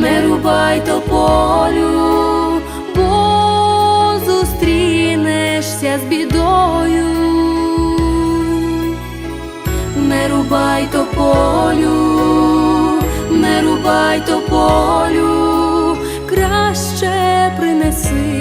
не рубай тополю, бо зустрінешся з бідою. Не рубай тополю, не рубай тополю, краще принеси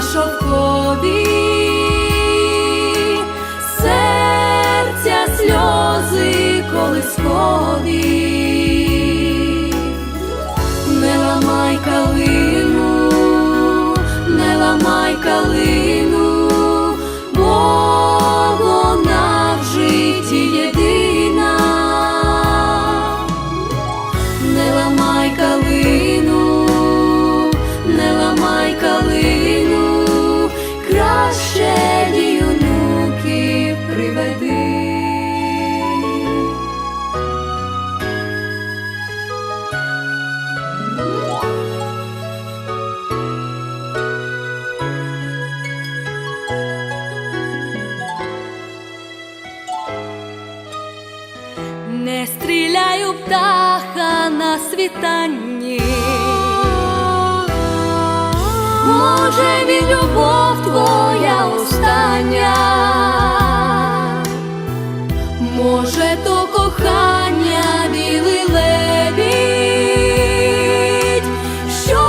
на шовкові, серця сльози колискові. Не ламай калину, не ламай калину, бо вона в житті єдина. Не ламай калину, не ламай калину, Не стріляю птаха на світанні. Може, він любов твоя остання, може, то кохання білий лебідь, що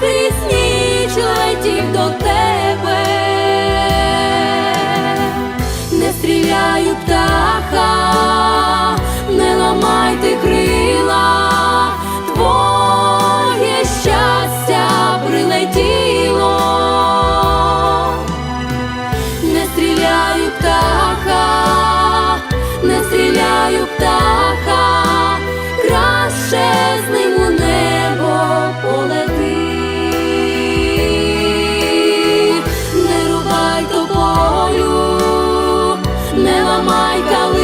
крізь ніч летів до тебе. Не стріляю птаха, ламайте крила, твоє щастя прилетіло, не стріляю птаха, не стріляю птаха, краще з ним у небо полети. Не рубай тополю, не ламай калину,